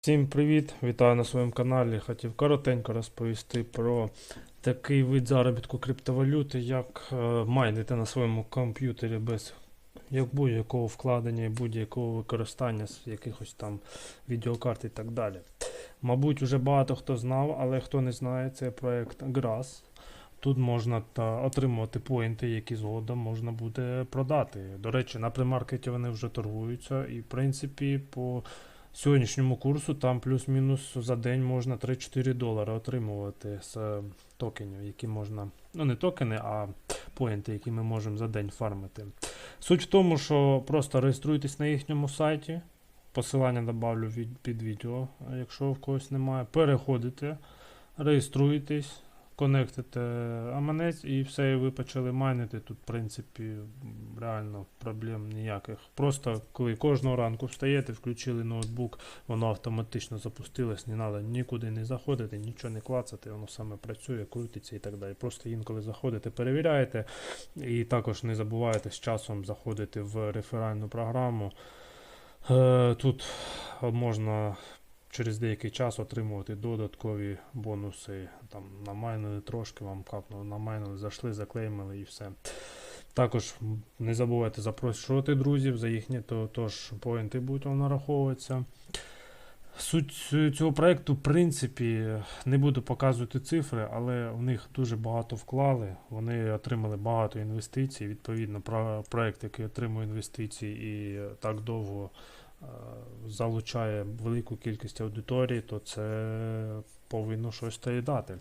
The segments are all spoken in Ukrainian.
Всім привіт! Вітаю на своєму каналі. Хотів коротенько розповісти про такий вид заробітку криптовалюти, як е, майнити на своєму комп'ютері без як будь-якого вкладення і будь-якого використання з якихось там відеокарт і так далі. Мабуть, вже багато хто знав, але хто не знає, це проект Grass. Тут можна та отримувати поінти, які згодом можна буде продати. До речі, на премаркеті вони вже торгуються, і в принципі по сьогоднішньому курсу там плюс-мінус за день можна 3-4 долари отримувати з е, токенів, які можна. Ну, не токени, а поінти, які ми можемо за день фармити. Суть в тому, що просто реєструйтесь на їхньому сайті. Посилання добавлю від, під відео, якщо в когось немає. Переходите, реєструєтесь, конектите аманець і все, і ви почали майнити. Тут, в принципі, реально проблем ніяких. Просто коли кожного ранку встаєте, включили ноутбук, воно автоматично запустилось, не треба нікуди не заходити, нічого не клацати, воно саме працює, крутиться і так далі. Просто інколи заходите, перевіряєте, і також не забувайте з часом заходити в реферальну програму. Е, Тут можна через деякий час отримувати додаткові бонуси. Там намайнили трошки, вам капнули, намайнили, зайшли, заклеймили і все. Також не забувайте запрошувати друзів за їхні, то, тож поінти будуть вам нараховуватися. Суть цього проєкту, в принципі, не буду показувати цифри, але в них дуже багато вклали. Вони отримали багато інвестицій. Відповідно, про проєкт, який отримує інвестиції і е, так довго залучає велику кількість аудиторії, то це повинно щось та й дати.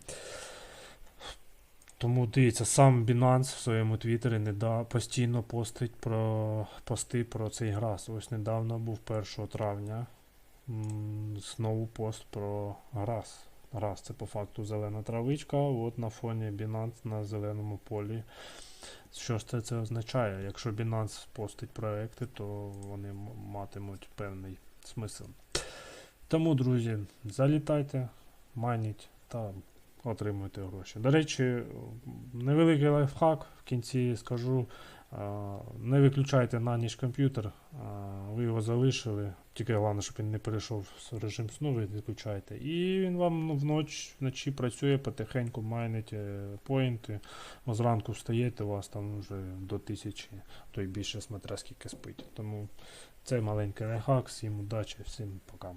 Тому дивіться, сам Binance в своєму твіттері не да, постійно постить про пости про цей грас. Ось недавно був 1 травня. Знову пост про грас. Грас це по факту зелена травичка, от на фоні Binance на зеленому полі. Що ж це, це означає? Якщо Binance постить проекти, то вони матимуть певний смисл. Тому, друзі, залітайте, майніть та отримуйте гроші. До речі, невеликий лайфхак в кінці скажу. А, Не виключайте на ніч комп'ютер, ви його залишили. Тільки головне, щоб він не перейшов в режим сну, ви виключайте. І він вам ну, вноч, вночі працює, потихеньку майнить е, поінти. Зранку встаєте, у вас там вже до тисячі, то й більше смотря скільки спить. Тому це маленький лайфхак. Всім удачі, всім пока.